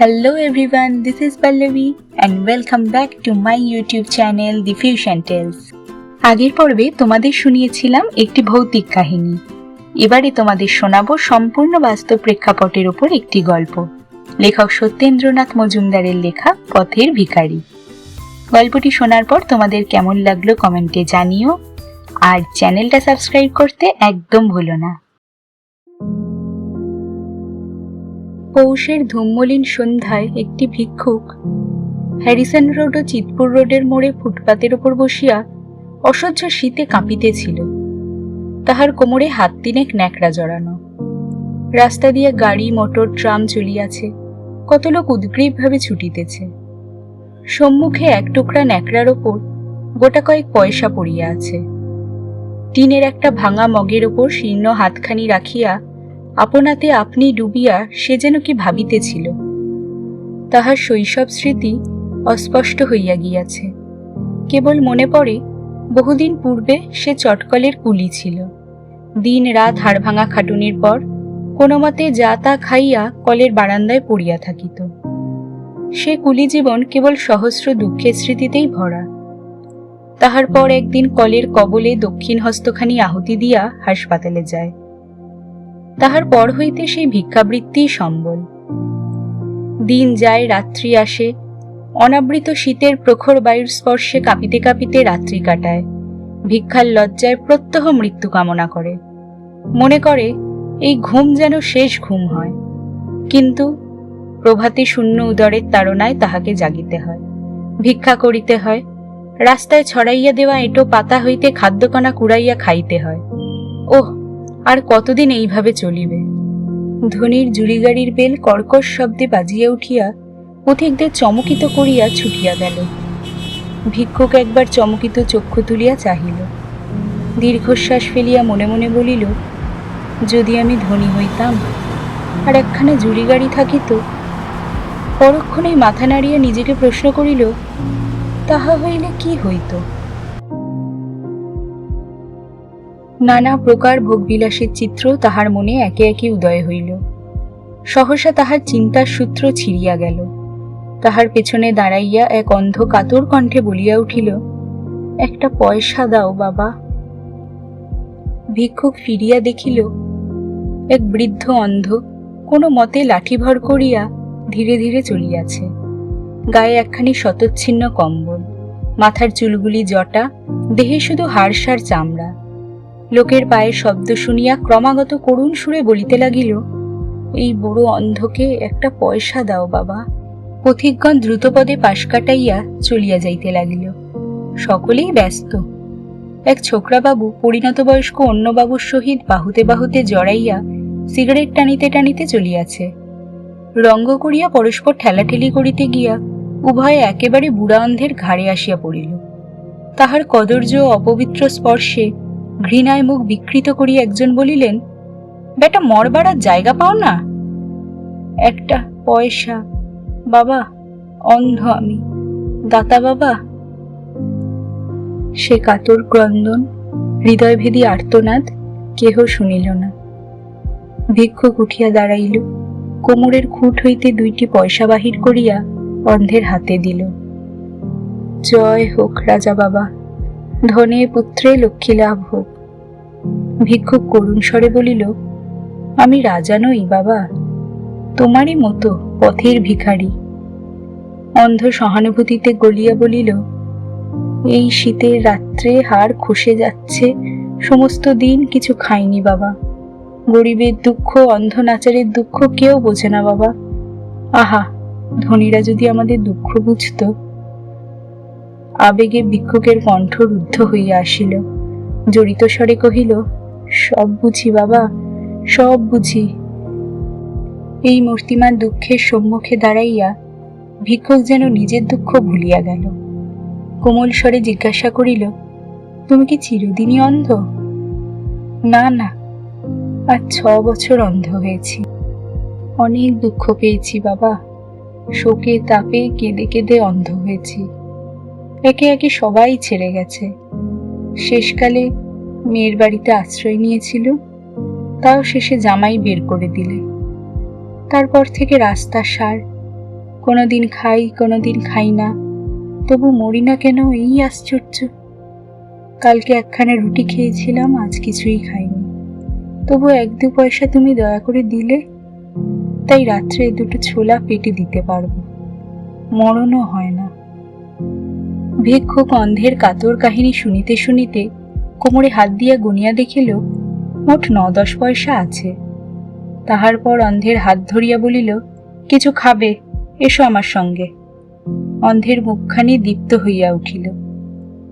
Hello everyone, this is Pallavi and welcome back to my YouTube channel The Fusion Tales. আগের পর্বে তোমাদের শুনিয়েছিলাম একটি ভৌতিক কাহিনী। এবারে তোমাদের শোনাবো সম্পূর্ণ বাস্তব প্রেক্ষাপটের উপর একটি গল্প। লেখক সত্যেন্দ্রনাথ মজুমদারের লেখা পথের ভিখারি। গল্পটি শোনার পর তোমাদের কেমন লাগল কমেন্টে জানিও। আর চ্যানেলটা সাবস্ক্রাইব করতে একদম ভুলো না। পৌষের ধূমমলিন সন্ধ্যায় একটি ভিক্ষুক হ্যারিসন রোড ও চিতপুর রোডের মোড়ে ফুটপাতের ওপর বসিয়া অসহ্য শীতে কাঁপিতেছিল। তাহার কোমরে হাত তিনেক ন্যাকড়া জড়ানো। রাস্তা দিয়ে গাড়ি, মোটর, ট্রাম চলিয়াছে। কত লোক উদ্গ্রীবভাবে ছুটিতেছে। সম্মুখে এক টুকরা ন্যাকড়ার ওপর গোটা কয়েক পয়সা পড়িয়া আছে। টিনের একটা ভাঙা মগের ওপর শীর্ণ হাতখানি রাখিয়া আপনাতে আপনি ডুবিয়া সে যেন কি ভাবিতেছিল। তাহার শৈশব স্মৃতি অস্পষ্ট হইয়া গিয়াছে। কেবল মনে পড়ে, বহুদিন পূর্বে সে চটকলের কুলি ছিল। দিন রাত হাড়ভাঙা খাটুনির পর কোনো মতে যা তা খাইয়া কলের বারান্দায় পড়িয়া থাকিত। সে কুলি জীবন কেবল সহস্র দুঃখের স্মৃতিতেই ভরা। তাহার পর একদিন কলের কবলে দক্ষিণ হস্তখানি আহুতি দিয়া হাসপাতালে যায়। তাহার পর হইতে সেই ভিক্ষাবৃত্তি সম্বল। দিন যায়, রাত্রি আসে, অনাবৃত শীতের প্রখর বায়ুর স্পর্শে কাঁপিতে কাঁপিতে রাত্রি কাটায়। ভিক্ষার লজ্জায় প্রত্যহ মৃত্যু কামনা করে। মনে করে, এই ঘুম যেন শেষ ঘুম হয়। কিন্তু প্রভাতে শূন্য উদরের তাড়নায় তাহাকে জাগিতে হয়। ভিক্ষা করিতে হয়, রাস্তায় ছড়াইয়া দেওয়া এঁটো পাতা হইতে খাদ্যকণা কুড়াইয়া খাইতে হয়। ওহ আর কতদিন এইভাবে চলিবে? ধনির জুড়ি গাড়ির বেল কর্কশ শব্দে বাজিয়া উঠিয়া পথিকদের চমকিত করিয়া ছুটিয়া গেল। ভিক্ষুক একবার চমকিত চক্ষু তুলিয়া চাহিল। দীর্ঘশ্বাস ফেলিয়া মনে মনে বলিল, যদি আমি ধনী হইতাম আর একখানা জুড়ি গাড়ি থাকিত, পরক্ষণেই মাথা নাড়িয়া নিজেকে প্রশ্ন করিল, তাহা হইলে কি হইত? নানা প্রকার ভোগবিলাসের চিত্র তাহার মনে একে একে উদয় হইল। সহসা তাহার চিন্তার সূত্র ছিড়িয়া গেল। তাহার পেছনে দাঁড়াইয়া এক অন্ধ কাতর কণ্ঠে বলিয়া উঠিল, একটা পয়সা দাও, বাবা। ভিক্ষুক ফিরিয়া দেখিল, এক বৃদ্ধ অন্ধ কোনো মতে লাঠিভর করিয়া ধীরে ধীরে চলিয়াছে। গায়ে একখানি শতচ্ছিন্ন কম্বল, মাথার চুলগুলি জটা, দেহে শুধু হাড়সার চামড়া। লোকের পায়ের শব্দ শুনিয়া ক্রমাগত করুণ সুরে বলিতে লাগিল, এই বুড়ো অন্ধকে একটা পয়সা দাও বাবা। পথিকগণ দ্রুতপদে পাশ কাটাইয়া চলিয়া যাইতে লাগিল। সকলেই ব্যস্ত। এক ছোকরাবাবু পরিণত বয়স্ক অন্য বাবুর সহিত বাহুতে বাহুতে জড়াইয়া সিগারেট টানিতে টানিতে চলিয়াছে। রঙ্গ করিয়া পরস্পর ঠেলাঠেলি করিতে গিয়া উভয়ে একেবারে বুড়া অন্ধের ঘাড়ে আসিয়া পড়িল। তাহার কদর্য অপবিত্র স্পর্শে ঘৃণায় মুখ বিকৃত করিয়া একজন বলিলেন, বেটা, মরবার জায়গা পাও না। একটা পয়সা, বাবা, অন্ধ আমি, দাতা বাবা। সে কাতর ক্রন্দন, হৃদয়ভেদী আর্তনাদ কেহ শুনিল না। ভিক্ষুক উঠিয়া দাঁড়াইল, কোমরের খুঁট হইতে দুইটি পয়সা বাহির করিয়া অন্ধের হাতে দিল। জয় হোক রাজা বাবা। ধনে পুত্রে লক্ষ্মী লাভ হোক। ভিক্ষুক করুণ স্বরে বলিল, আমি রাজা নই বাবা, তোমারই মতো পথের ভিখারি। অন্ধ সহানুভূতিতে গলিয়া বলিল, এই শীতের রাত্রে হাড় খসে যাচ্ছে, সমস্ত দিন কিছু খাইনি বাবা। গরিবের দুঃখ, অন্ধ নাচারের দুঃখ কেউ বোঝে না বাবা। আহা, ধনীরা যদি আমাদের দুঃখ বুঝত আবেগে ভিক্ষুকের কণ্ঠ রুদ্ধ হইয়া আসিল। জড়িত স্বরে কহিল, সব বুঝি বাবা, সব বুঝি। এই মূর্তিমান দুঃখের সম্মুখে দাঁড়াইয়া ভিক্ষুক যেন নিজের দুঃখ ভুলিয়া গেল। কোমল স্বরে জিজ্ঞাসা করিল, তুমি কি চিরদিনই অন্ধ? না না আর ছ বছর অন্ধ হয়েছি। অনেক দুঃখ পেয়েছি বাবা। শোকে তাপে কেঁদে কেঁদে অন্ধ হয়েছি। একে একে সবাই ছেড়ে গেছে। শেষকালে মেয়ের বাড়িতে আশ্রয় নিয়েছিল, তাও শেষে জামাই বের করে দিলে। তারপর থেকে রাস্তা সার, কোনোদিন খাই কোনোদিন খাই না, তবু মরি না কেন এই আশ্চর্য। কালকে একখানা রুটি খেয়েছিলাম, আজ কিছুই খাইনি। তবু এক দু পয়সা তুমি দয়া করে দিলে, তাই রাত্রে দুটো ছোলা পেটে দিতে পারব। মরণও হয় না। ভিক্ষুক অন্ধের কাতর কাহিনী শুনিতে শুনিতে কোমরে হাত দিয়া গুনিয়া দেখিল, মোট ন দশ পয়সা আছে। তাহার পর অন্ধের হাত ধরিয়া বলিল, কিছু খাবে, এসো আমার সঙ্গে। অন্ধের মুখখানি দীপ্ত হইয়া উঠিল।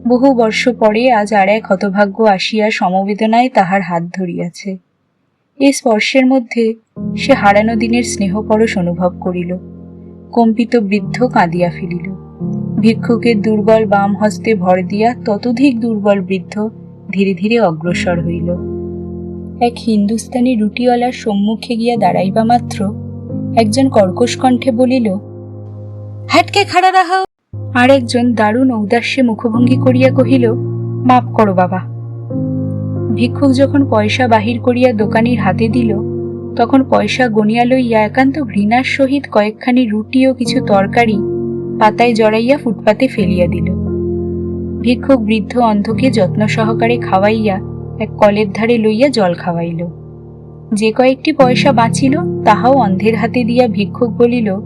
বহু বর্ষ পরে আজ আর এক হতভাগ্য আসিয়া সমবেদনায় তাহার হাত ধরিয়াছে। এই স্পর্শের মধ্যে সে হারানো দিনের স্নেহপরশ অনুভব করিল। কম্পিত বৃদ্ধ কাঁদিয়া ফেলিল। ভিক্ষুকের দুর্বল বাম হস্তে ভর দিয়া ততোধিক দুর্বল বৃদ্ধ ধীরে ধীরে অগ্রসর হইল। এক হিন্দুস্তানি রুটিওয়ালার সম্মুখে গিয়া দাঁড়াইবা মাত্র একজন কর্কশ কণ্ঠে বলিল হ্যাটকে খাড়া রাহাও আর একজন দারুণ ঔদাস্যে মুখভঙ্গি করিয়া কহিল, মাপ করো বাবা। ভিক্ষুক যখন পয়সা বাহির করিয়া দোকানির হাতে দিল, তখন পয়সা গনিয়া লইয়া একান্ত ঘৃণার সহিত কয়েকখানি রুটি ও কিছু তরকারি পাতায় জড়াইয়া ফুটপাতে ফেলিয়া দিল। ভিক্ষুক বৃদ্ধ অন্ধকে যত্ন সহকারে খাওয়াইয়া এক কলের ধারে লইয়া জল খাওয়াইল। যে কয়েকটি পয়সা বাঁচিল, তাহাও অন্ধের হাতে দিয়া ভিক্ষুক বলিল,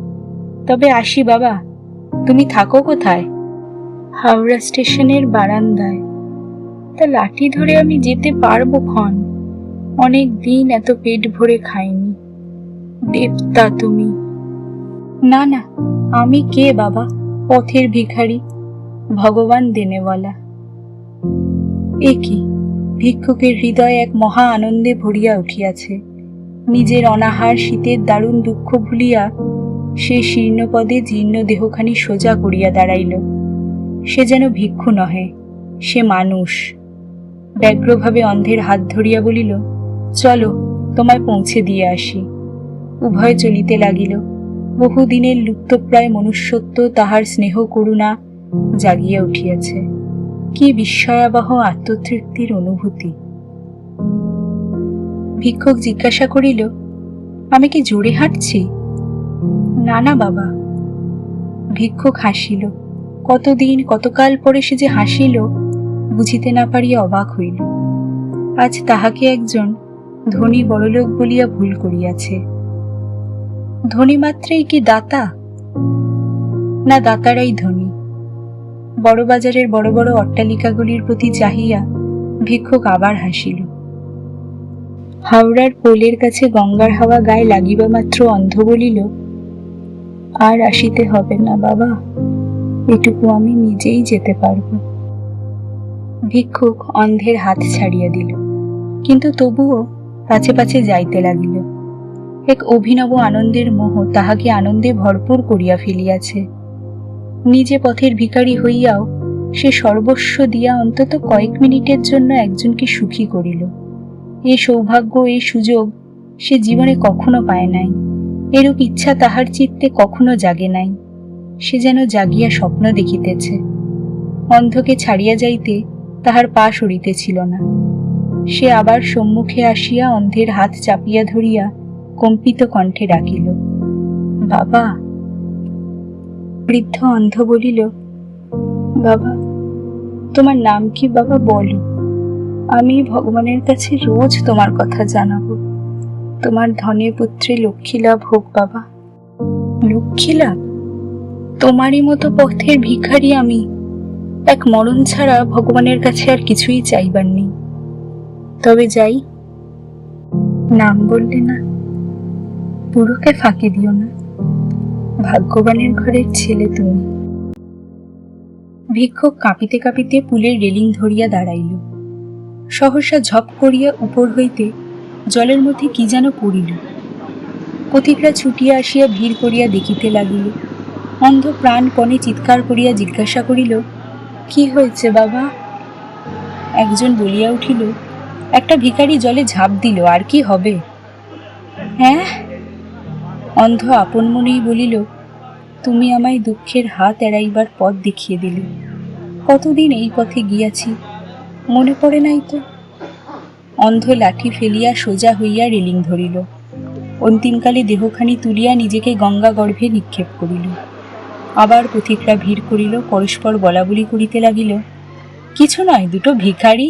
তবে আসি বাবা, তুমি থাকো কোথায়? হাওড়া স্টেশনের বারান্দায়। তা লাঠি ধরে আমি যেতে পারব ক্ষণ? অনেক দিন এত পেট ভরে খাইনি। দেবতা তুমি না না, আমি কে বাবা? পথের ভিখারি, ভগবান দেনেওয়ালা। এ কি? ভিক্ষুকের হৃদয় এক মহা আনন্দে ভরিয়া উঠিয়াছে। নিজের অনাহার শীতের দারুণ দুঃখ ভুলিয়া সে শীর্ণপদে জীর্ণ দেহখানি সোজা করিয়া দাঁড়াইল। সে যেন ভিক্ষু নহে, সে মানুষ। ব্যগ্রভাবে অন্ধের হাত ধরিয়া বলিল, চলো, তোমায় পৌঁছে দিয়ে আসি। উভয় চলিতে লাগিল। বহুদিনের লুপ্তপ্রায় মনুষ্যত্ব তাহার স্নেহ করুণা জাগিয়া উঠিয়াছে। কি বিস্ময়াবহ আত্মতৃপ্তির অনুভূতি। ভিক্ষক জিজ্ঞাসা করিল, আমি কি জোরে হাঁটছি? না না বাবা। ভিক্ষুক হাসিল, কতদিন, কতকাল পরে সে যে হাসিল, বুঝিতে না পারিয়া অবাক হইল। আজ তাহাকে একজন ধনী বড়লোক বলিয়া ভুল করিয়াছে। ধনী মাত্রেই কি দাতা? না দাতারাই ধনী। বড় বাজারের বড় বড় অট্টালিকাগুলির প্রতি চাহিয়া ভিক্ষুক আবার হাসিল। হাওড়ার পোলের কাছে গঙ্গার হাওয়া গায়ে লাগিবা মাত্র অন্ধ বলিল, আর আসিতে হবে না বাবা, এটুকু আমি নিজেই যেতে পারব। ভিক্ষুক অন্ধের হাত ছাড়িয়া দিল, কিন্তু তবুও পাছে পাছে যাইতে লাগিল। এক অভিনব আনন্দের মোহ তাহাকে আনন্দে ভরপুর করিয়া ফেলিয়াছে। নিজে পথের ভিখারি হইয়াও সে সর্বস্ব দিয়া অন্তত কয়েক মিনিটের জন্য একজনকে সুখী করিল। এ সৌভাগ্য এই সুযোগ সে জীবনে কখনো পায় নাই। এরূপ ইচ্ছা তাহার চিত্তে কখনো জাগে নাই। সে যেন জাগিয়া স্বপ্ন দেখিতেছে। অন্ধকে ছাড়িয়া যাইতে তাহার পা সরিতেছিল না। সে আবার সম্মুখে আসিয়া অন্ধের হাত চাপিয়া ধরিয়া কম্পিত কণ্ঠে ডাকিল, বাবা। বৃদ্ধ অন্ধ বলিল, বাবা, তোমার নাম কি বাবা বলো? আমি ভগবানের কাছে রোজ তোমার কথা জানাব। তোমার ধনে পুত্রে লক্ষ্মী লাভ হোক বাবা। লক্ষ্মী লাভ? তোমারই মতো পথের ভিখারি আমি। এক মরণ ছাড়া ভগবানের কাছে আর কিছুই চাইবার নেই। তবে যাই। নাম বললে না? পুরোকে ফাঁকি দিও না। ভাগ্যবানের ঘরের ছেলে তুমি। ভিক্ষুক কাঁপিতে কাঁপিতে পুলের রেলিং ধরিয়া দাঁড়াইল। সহসা ঝপ করিয়া উপর হইতে জলের মধ্যে কি যেন পড়িল। পথিকরা ছুটিয়া আসিয়া ভিড় করিয়া দেখিতে লাগিল। অন্ধ প্রাণপণে চিৎকার করিয়া জিজ্ঞাসা করিল, কি হয়েছে বাবা? একজন বলিয়া উঠিল, একটা ভিখারি জলে ঝাঁপ দিল, আর কি হবে? হ্যাঁ অন্ধ আপন মনেই বলিল, তুমি আমায় দুঃখের হাত এড়াইবার পথ দেখিয়ে দিলে। কতদিন এই পথে গিয়াছি, মনে পড়ে নাই তো? অন্ধ লাঠি ফেলিয়া সোজা হইয়া রেলিং ধরিল। অন্তিমকালে দেহখানি তুলিয়া নিজেকে গঙ্গা গর্ভে নিক্ষেপ করিল। আবার পথিকরা ভিড় করিল, পরস্পর বলাবলি করিতে লাগিল, কিছু নয় দুটো ভিখারি